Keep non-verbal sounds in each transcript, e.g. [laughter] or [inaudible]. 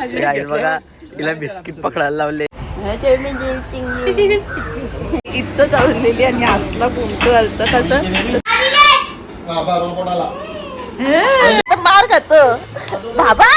Guys बघा तिला biscuit पकडायला लावले. इथं चाललेली आणि असला बुमतो आलता कसं मार खात. बाबा!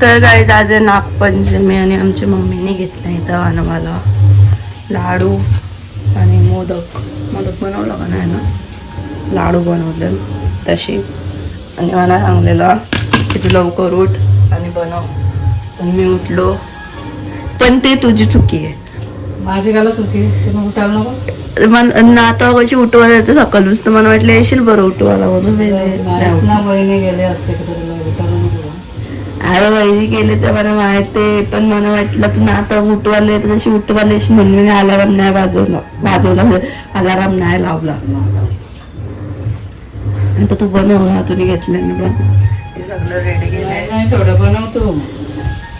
तर गाईज आज आहे नागपंचमी आणि आमच्या मम्मीने घेतला इथं आम्हाला लाडू आणि मोदक. मोदक बनवला का नाही ना? लाडू बनवले तशी. आणि मला सांगलेला की तू लवकर उठ आणि बनव. पण मी उठलो. पण ते तुझी चुकी आहे. माझी गाला चुकी उठायला नको. मन नाता कशी उठवायला येतं सकाळूच तर मला वाटलं येशील बरं उठवायला. म्हणून बहिणी गेले असते अरे वहिनी केले तर मला माहीत आहे पण मला वाटलं तू नाता उठवायला येतं तशी उठवायला येशील म्हणून मी अलाराम नाही वाजवला. वाजवला अलाराम नाही लावला. आणि तर तू बनवला तुम्ही घेतलं ना पण हे सगळं रेडी नाही थोडं बनवतो.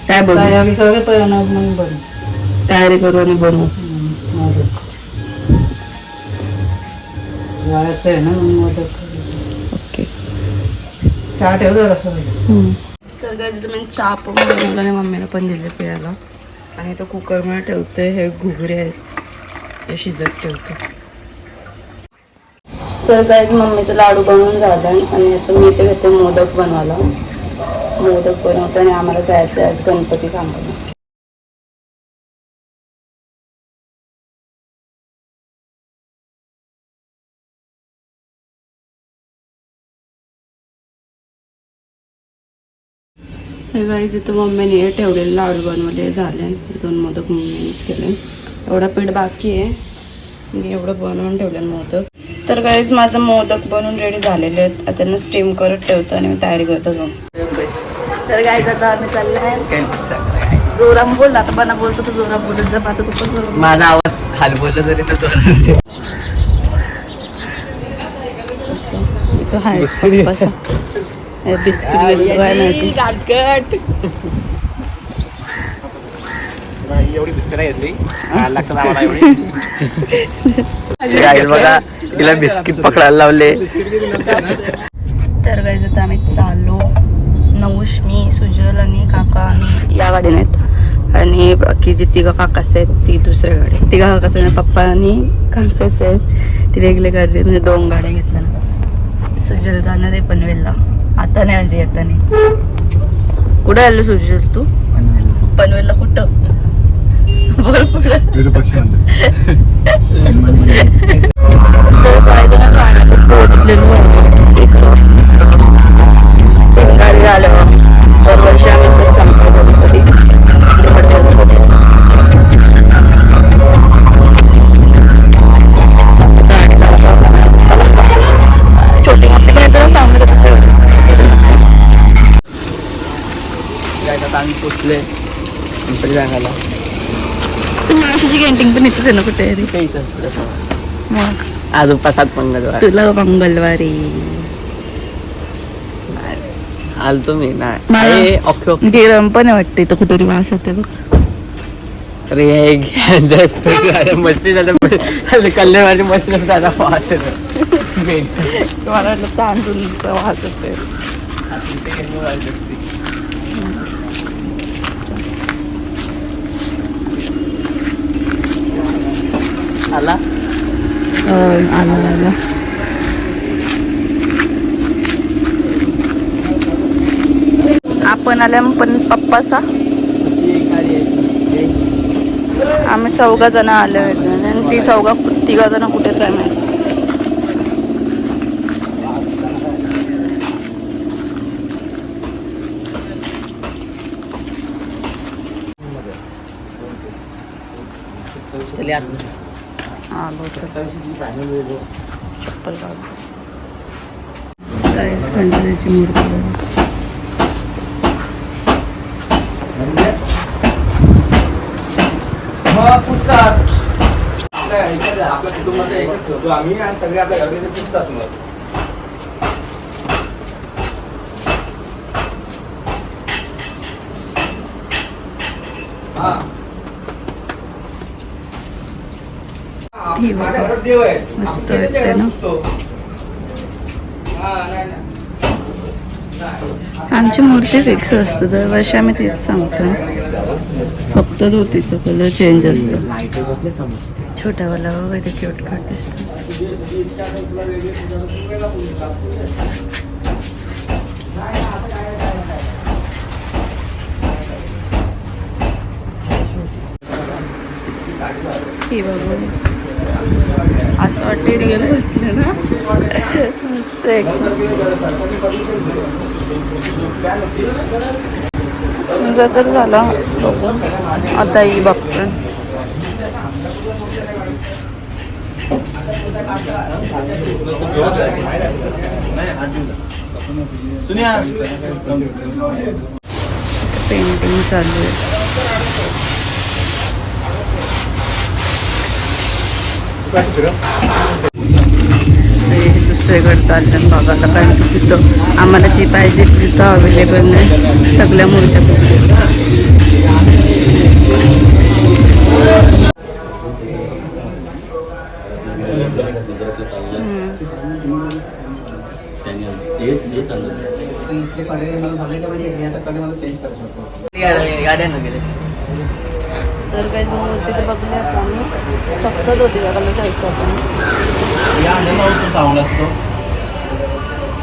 काय बनवू? तयारी करे पण मग बन तयारी करू आणि बनवू. जायचं आहे ना मग ओके. चहा ठेव जरा असं तर तुम्ही मी चहा पण बनवला आणि मम्मीला पण दिले प्यायला आणि तो कुकरमध्ये ठेवते हे घुगरे आहेत. ते शिजत ठेवते. तर काहीच मम्मीचं लाडू बनवून झालं आणि आता मी ते घेते मोदक बनवायला. मोदक बनवतो आणि आम्हाला जायचं आहे आज गणपती सांगायला गाईज इथं मम्मीने हे ठेवलेले लाडू बनवले झाले. दोन मोदक मम्मीनेच केले. एवढं पीठ बाकी आहे. मी एवढं बनवून ठेवले मोदक. तर गाईज माझं मोदक बनवून रेडी झालेले आहेत. आता त्यांना स्टीम करत ठेवतो आणि मी तयारी करतो जाऊन तर गाईज आता आम्ही चाललोय जोराम बोल आता बना बोलतो तू जोराम बोलत जा आता तू पण माझा आवाज हाल बोलला तरी तर जोरात येतो. बिस्किट एवढी घेतली [laughs] बघा तिला बिस्किट पकडायला लावले. तर गाईज आता आम्ही चाललो. नवूश मी सुजल आणि काका आणि या गाडीने आहेत. आणि बाकी जी तिघं काकास आहेत ती दुसऱ्या गाडी तिघा काकास आहेत पप्पा आणि काकास आहेत. ती वेगळी गाडी म्हणजे दोन गाड्या घेतल्या. सुजल जाणार आहे पनवेलला. आता नाही म्हणजे येता नाही. कुठं आलो सुजल तू? पनवेलला कुठं? बोल पोहोचलेलो इथं गाडी झाल्यावर दरवर्षी आम्ही संपतो आम्ही पोचले गणपती सांगायला? कॅन्टीन पण इथंच आहे ना कुठे? तरी ते इथं. थोडंसं. मग? आज उपासात मंगळवार. तुला मंगळवारी. आलतो मी नाही. Okay okay. गिरम पण वाटतं इथं कुठेतरी वास येते बघ. अरे हे मस्ती झालं. कल्याणवाडी मस्ती झाला वास येतो. [laughs] मला वाटलं तांदूळचा वास येते आला आला आला आपण आल्या पण पप्पासा आम्ही चौघा जण आलो आणि ती चौघा तिघा जण कुठे काय माहिती चले आत. आलो गणपतीची मूर्ती आपल्या कुटुंबाचा एकच ठेवतो आम्ही सगळे आपल्या गाडीचे पुसतात मग. ही बघा. मस्त वाटते ना? आमची मूर्ती फिक्स असते. दरवर्षी आम्ही तेच सांगतो फक्त धोतीचा कलर चेंज असतो. छोट्यावाला वगैरे क्यूट कट दिसतो. ही असं वाटते रिअल बसलं ना. मस्त आहे. तर झाला. आता ही बघतो. पेंटिंग चालू आहे. दुसरीकडे चाललं बघायला कारण की तिथं आम्हाला जी पाहिजे तिथं अवेलेबल नाही सगळ्या मूर्त्या कुठल्या गाड्या गेले तर काही जण मूर्ती तर बघले आता आम्ही. फक्त होती का कलर चॉईस करतो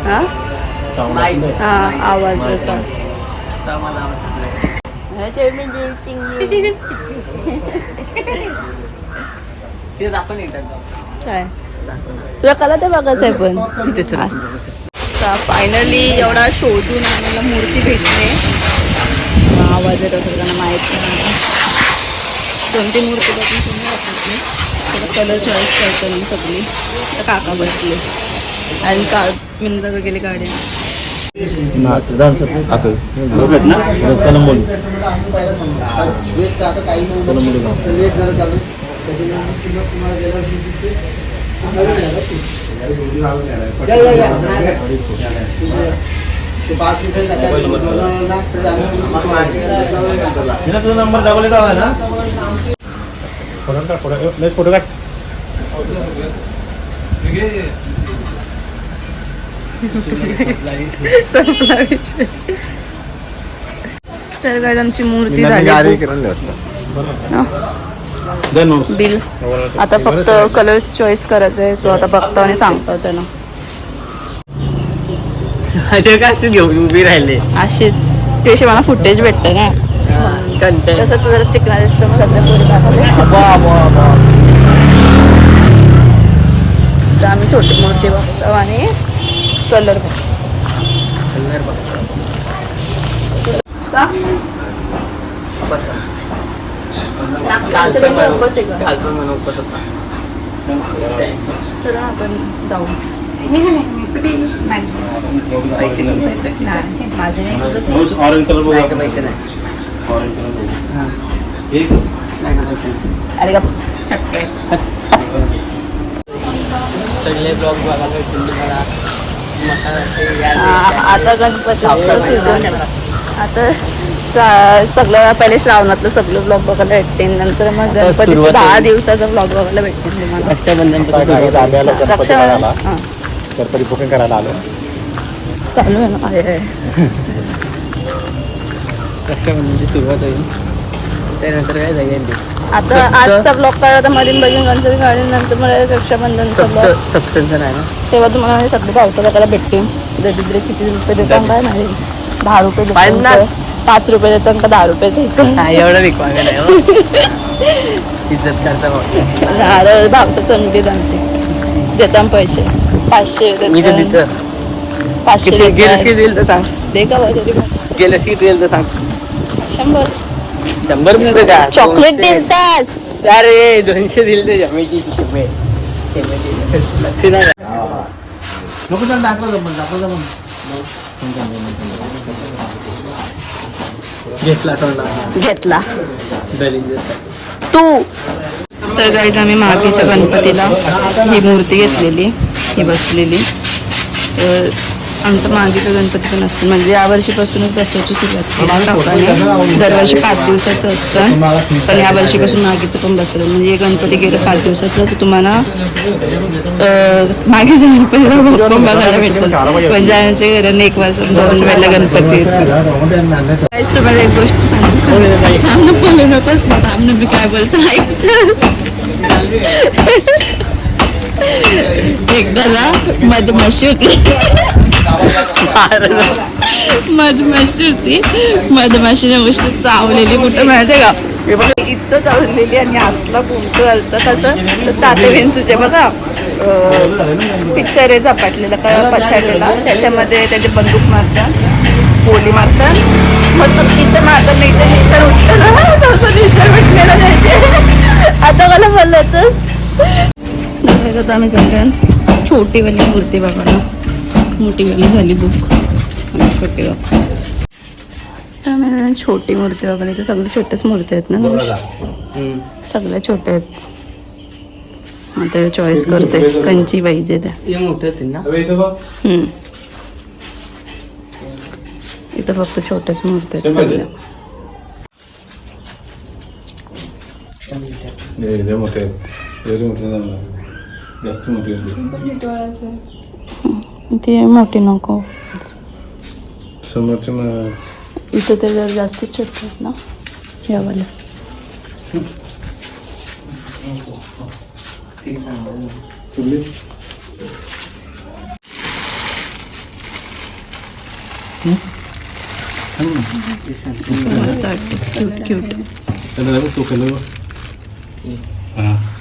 हा? दाखवून एकदा काय? तुला कला ते बघायचं आहे पण. चल. फायनली एवढा शोधून आम्हाला मूर्ती भेटली. आवाज येत असेल त्यांना माहीत नाही. कोणती मूर्ती बघून तुम्ही वाटली थोडं कलर चॉईस करतो मी सगळी तर काका बसले आणि का मिंदर गेली गाडी आता नंबर डबल आहे ना फोटो काढ फोटो फोटो काढ. तर काय आमची मूर्ती झाली. बिल. आता फक्त कलर चॉईस करायचं आहे तो आता बघतो आणि सांगतो त्यांना ते काय अशी घेऊन उभी राहिले? अशीच. त्याशी मला फुटेज भेटतं ना. कंटेंट तसं तू जरा चिकना दिसतं मग सध्या पोरी दाखवले तर आम्ही छोटी मूर्ती बघतो आणि कलर चला आपण जाऊ. पैसे नाही ऑरेंज कलर नाही का पैसे नाही अरे का सगळे ब्लॉग तुम्हाला आता गणपतीचं सीझन आता सगळं पहिले श्रावणातलं सगळं ब्लॉग बघायला भेटतील नंतर मग गणपतीचं दहा. दिवसाचा ब्लॉग बघायला भेटतील तुम्हाला रक्षाबंधन. गणपती रक्षाबंधन गणपती बुकिंग करायला आलो. चालू आहे ना? आहे आहे. रक्षाबंधनची सुरुवात होईल त्यानंतर काय जाईल आता आजचा ब्लॉग काढला तर मधीन बघून गणपती काढून नंतर मला रक्षाबंधनचा ब्लॉग ना? तेव्हा तुम्हाला म्हणजे सगळे भेटतील. दरिद्र किती रुपये देतात काय नाही दहा रुपये पन्नास. पाच रुपये देतात का दहा रुपये देतात नाही एवढं. इज्जत करता भावसा चमडीत आमची. देतात पैसे. पाचशे मी तर देतात तिथं. पाचशे किती? गेलंस देतात. किती देईल तर सांग. दे का बरं तरी पाचशे. गेलंस किती देईल तर सांग. शंभर. शंभर मिळतं का? चॉकलेट दोनशे. देतास अरे दोनशे दिले ते जमेची शिमे लक्ष नाही. नको त्याला दाखवलं पण दाखवलं पण घेतला तोंडा घेतला. तू. तर गाईज आम्ही मागीच्या गणपतीला ही मूर्ती घेतलेली. ही बसलेली तर आमच्या मागेचा गणपती पण असतो म्हणजे या वर्षीपासूनच बसायची सुरुवात दरवर्षी पाच दिवसाचं असतं. पण ह्या वर्षीपासून मागेचं पण बसलं म्हणजे गणपती गेलं पाच दिवसाचं तर तुम्हाला मागेच्या गणपतीला भोग पण बघायला भेटतं. पण जाण्याच्या घराने एक वर्ष दोन वेळेला गणपती काहीच तुम्हाला एक गोष्ट सांगू सामने बोलू नकोस ना सामने मी काय बोलतो ऐक एकदा ना मधमाशी होती. मधमाशी होती. मधमाशीने उष्ण चावलेली कुठं माहिती का? इतकं चावलेली आणि असला गुंत आलता कसं तर ताते विंचूचे बघा पिक्चर आहे झपाटलेला का पछाडलेला. त्याच्यामध्ये त्याचे बंदूक मारतात गोली मारतात. मग तिथं मारतात मी तर निसर उठलं ना. तसं निसर उठलेलं आता मला बोलतच आता आम्ही सगळ्यात छोटीवाली मूर्ती बघा ना मोठीवाली झाली बुक छोटी छोटी मूर्ती बघायला. तर सगळ्या छोट्याच मूर्ती आहेत ना? सगळ्या छोट्या आहेत. आता चॉईस करते. कंची पाहिजे त्या हे. इथं फक्त छोट्याच मूर्ती आहेत सगळ्या. मोठे. मोठे. जास्त मोठे ती मोठी नको समोरचे इथं ते जरा जास्तीत छोटे आहेत ना यावाल्या क्यूट क्यूट तो केलं हां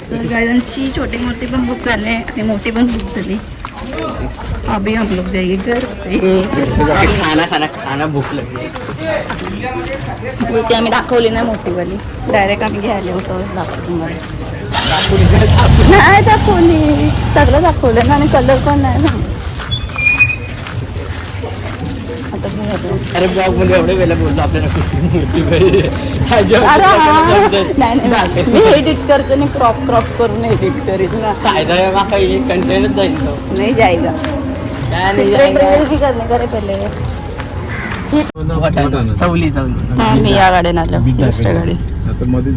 तर गायदांची छोटी मूर्ती पण बुक झाली आणि मोठी पण बुक झाली. अभी हम लोग जाएंगे घर खाना खाना खाना भूक लागली ती आम्ही दाखवली नाही मोठीवाली. डायरेक्ट आम्ही घ्यायला होतो दाखवतो तुम्हाला. नाही दाखवली. सगळं दाखवलं ना आणि कलर पण नाही ना. आता. अरे ब्लॉगमध्ये एवढे वेळेला बोललो आपल्याला कुठली मूर्ती पाहिजे? हा. मी एडिट करते आणि क्रॉप क्रॉप करून एडिट करीन ना. फायदा आहे का काही? कंटेनच जाईल. नाही. चवली चवली. हा मी या गाडीने आलो. दुसऱ्या गाडीत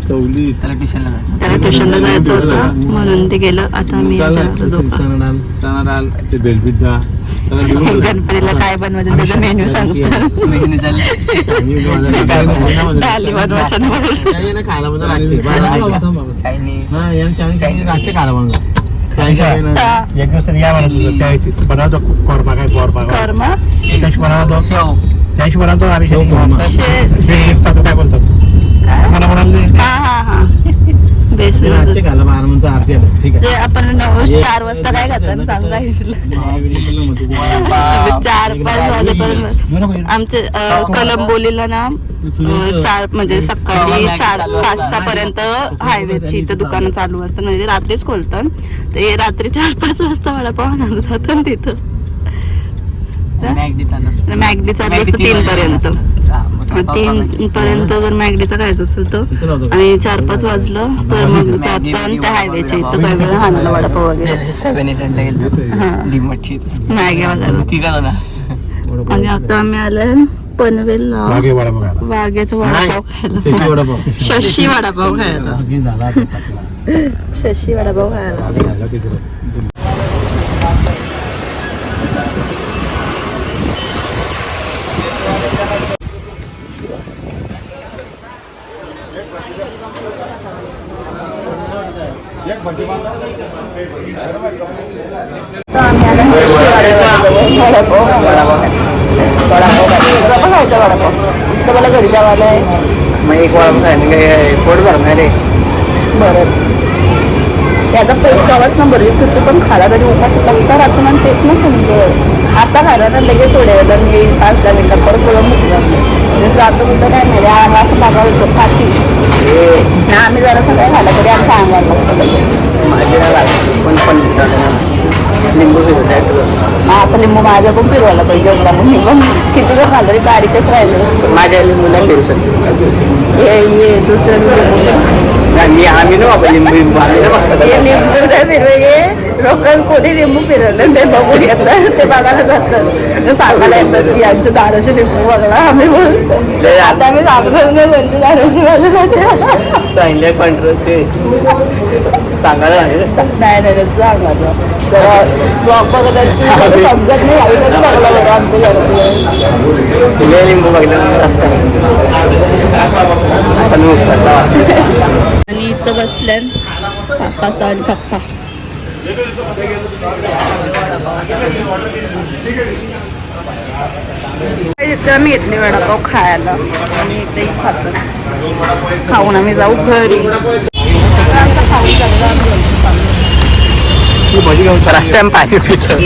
चवली. त्याला ट्युशनला जायचं त्याला ट्युशनला जायचं होतं. म्हणून ते गेलं. आता मी गणपतीला काय बनवायचं त्याचा [laughs] मेन्यू बनवायचं. [laughs] खायला म्हणजे चायनीज. खायला हा. एक दिवस या म्हणत बनवतो. कोरपा काय कर्म. त्याशी बनवतो. शेव. त्याशी बनवतो. आम्ही शे- ते साधू काय बोलतात? मला म्हणाले हा हा हा. बेसन लागते खायला बारा म्हणतो आरती आलं. ठीक आहे. ते आपण नऊ चार वाजता काय खातात? सांगा चार पाच वाजेपर्यंत. आमचे कलंबोलीला ना चार म्हणजे सकाळी चार पाच सहा पर्यंत हायवेची इथं दुकानं चालू असतात. म्हणजे ते रात्रीच खोलतात. तर हे रात्री चार पाच वाजता वडापाव आणायला जातात ना तिथं मॅगडी चालू असतं. तीन पर्यंत. तीन. पर्यंत जर मॅगडीचं खायचं असेल तर. आणि चार पाच वाजलं तर मग जातात त्या हायवेच्या इथं काय वेळ हाणाला वडापाव वगैरे. हा. मॅगी वगैरे. आणि आता आम्ही आलोय पनवेलला. मागे वडा बघा वाघ्याचा वडापाव खायला. शशी वडापाव. खायला. शशी वडापाव खायला. जावायला आहे मग एक वडा खायला काय पोट भरणार रे बरं. याचा पेट गावाच ना बरी तू पण खाला तरी उपाशी कसा राहतो ना तेच ना समजत आता खाला ना लगेच थोड्या वेळेला मी येईन पाच दहा मिनिटात परत मुकलं म्हणजे जातो कुठं काय नाही आम्हाला असं लागा होतो फाटी आणि आम्ही जरा सगळं खाल्लं तरी आमच्या अंगावर लागतो. लगेच माझ्या पण फिरवायला पाहिजे होता. मग मी पण किती वेळ खाल्लं तरी बारीकच राहिलो असतो. माझ्या लिंबूला फिरसत ये ये दुसरं लिंबू. मी आम्ही ना बाबा लिंबू लिंबू आम्ही ना ये लिंबू नाही फिरव ये लोकांना कोणी लिंबू फिरवलं ते बघून येतात ते बघायला जातात सांगायला येतात की यांच्या दाराचे लिंबू बघला आम्ही बोलतो. लय आता आम्ही सांगतो नाही दाराचे वाले होते चांगल्या कॉन्ट्रोसी सांगायला नाही नाही जरा ब्लॉग बघत असतील समजत नाही आई कधी बघला बरं आमच्या घरात लय लिंबू बघलं रस्त्यावर आणि इथं बसल्यान काका आणि पप्पा इथं आम्ही घेतले वडापाव खायला. आणि इथेही खातो. खाऊन आम्ही जाऊ घरी. आमचं खाऊन झालं रस्त्यानं पाणी पितं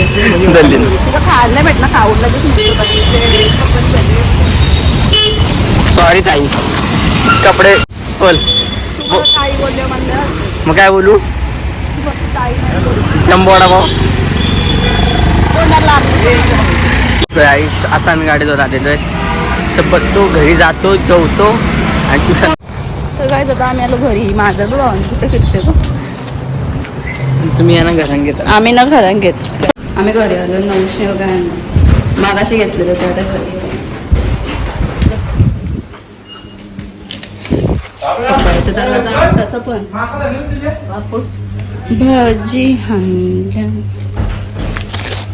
दिल्लीत खायला नाही सॉरी ताई. कपडे बोल. मग काय बोलू? ताई नाही बोलली. आता आम्ही गाडीत राहत येतोय तर बसतो घरी जातो जेवतो आणि ट्युशन तर काय जातं आम्ही आलो घरी माझं बघा तिथे फिरते तुम्ही या ना घरात घेता. आम्ही ना घरात घेत. आम्ही घरी आलो नऊशे वगैरे मागाशी घेतलेलं होतं आता घरी. दरवाजा पण. वापस. भाजी हांड्या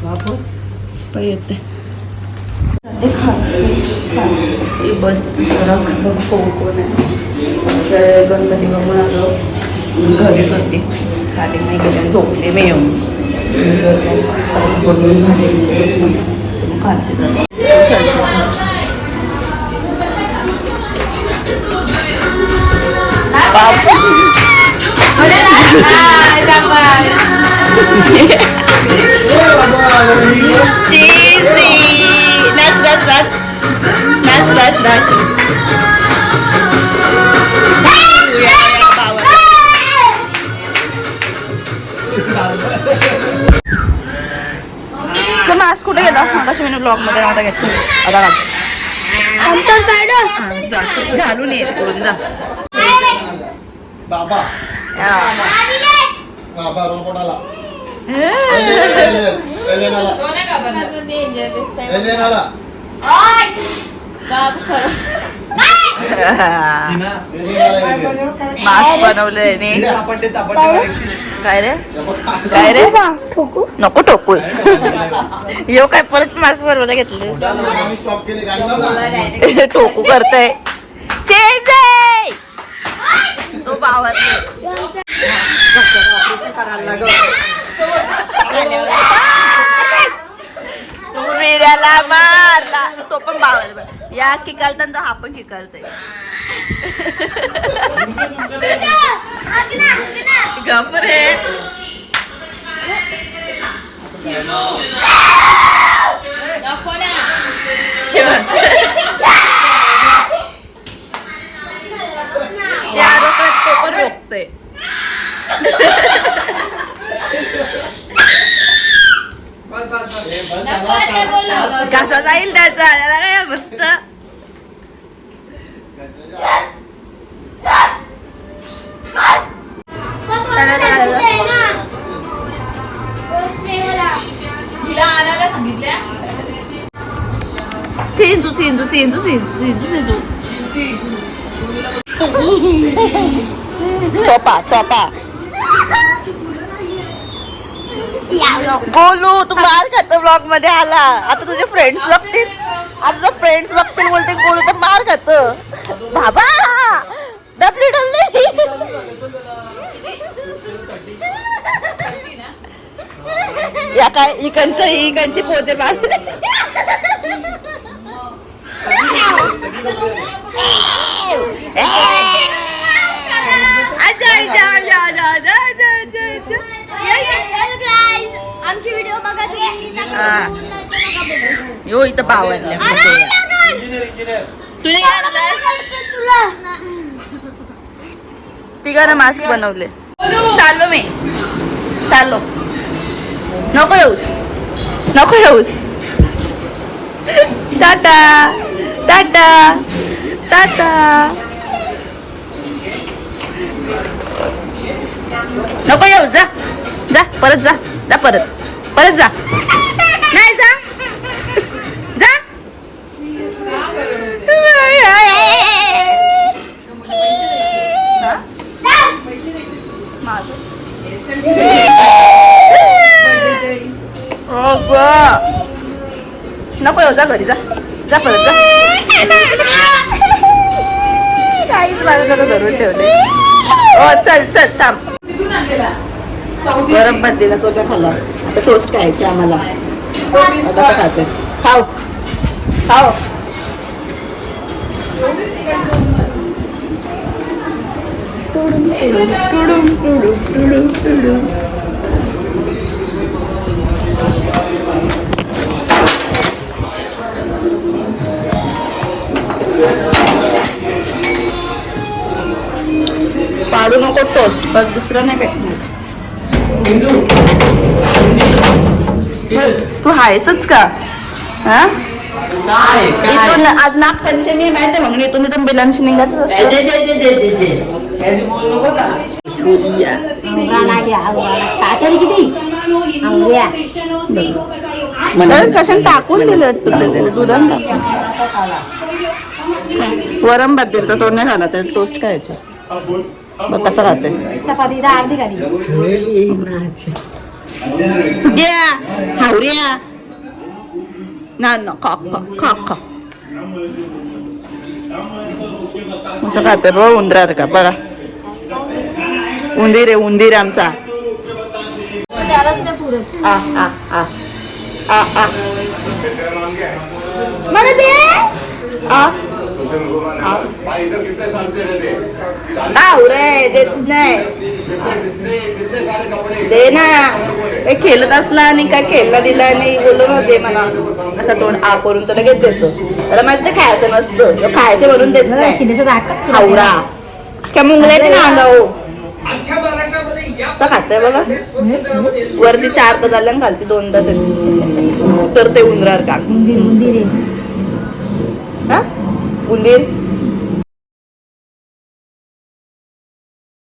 वापस. पण येते. बस जरा बघ कोण कोण आहे. तर गणपती बघून आलो. घरीच होती. खाली नाही गेले झोपले मी येऊन तर मग सगळं बघून झाले तर मग खाते जरा. बापरे. चीजी. नाच नाच नाच नाच नाच नाच तो मास्क कुठे गेला? कशी मी ब्लॉगमध्ये नव्हता घेतला. आता घाल जा. घालून ये. करून जा बाबा या. बाबा रोपडाला मास्क बनवलंय नी. काय रे काय रे नको ठोकूस. यो काय परत मास्क बनवलं घेतले टोकू करताय. चेंज आहे! तो बावत [laughs] वीर्याला मारला. तो पण बावल या किकालता तो हा पण किकालतोय. [laughs] गपरे त्या चिंजू चोपा चोपा तू मार खातो ब्लॉगमध्ये आला आता तुझे फ्रेंड्स बघतील आता तुझे फ्रेंड्स बघतील बोलते बोलू तर मार खात बाबा डब्ल्यू या काय इकडचं इकडची पोते मारले आमची व्हिडिओ बघा तुम्ही. हा. यो इथं काय आणलंय? तिघांना मास्क बनवले. चाललो मी. चाललो नको येऊस. नको येऊस. टाटा. टाटा टाटा. नको येऊ जा जा परत जा जा परत परत जा. नाही जा. जा. नको येऊ जा घरी जा. जा परत जा. काहीच माझ्याकडे धरून ठेवले हो चल चल थांब. गरम भात दिला तो त्या खाल्ला. आता टोस्ट खायचे आम्हाला. आता खाते. खाऊ. खाऊ. टुडुम, टुडुम, टुडुम, टुडुम. पाडू नको टोस्ट बस दुसरं नाही भेटणार. तू आहेसच का? हा? इथून आज नागपंचमी माहिती आहे म्हणून इथून इथून बिलांशी निघायचं कशाने टाकून दिलं त्याने? दुधान वरम भात दिलं तर तो नाही खाला तर टोस्ट खायचे. बघ कसं खाते? चपाती तर अर्धी खाली. हावऱ्या. ना ना खा खा खा खा. असं खाते बघ उंदरार का? बघा. उंदीर आहे उंदीर आमचा. आ आ आ. आ आ. मला दे. आ? हावरे देत नाही. दे ना. काही खेळत असला आणि काय खेळला दिला आणि बोललो ना दे मला. असं तोंड आ करून तर लगेच देतो. त्याला माझं ते खायचं नसतं. खायचं म्हणून देत नाही. हावरा क्या मुंगला येते ना अंगाऊ असं खाते बघा. वरती चार तर झाल्या खालती दोनदा तर ते उंदरार का उंदीर उंदीर आहे हा? उंदीर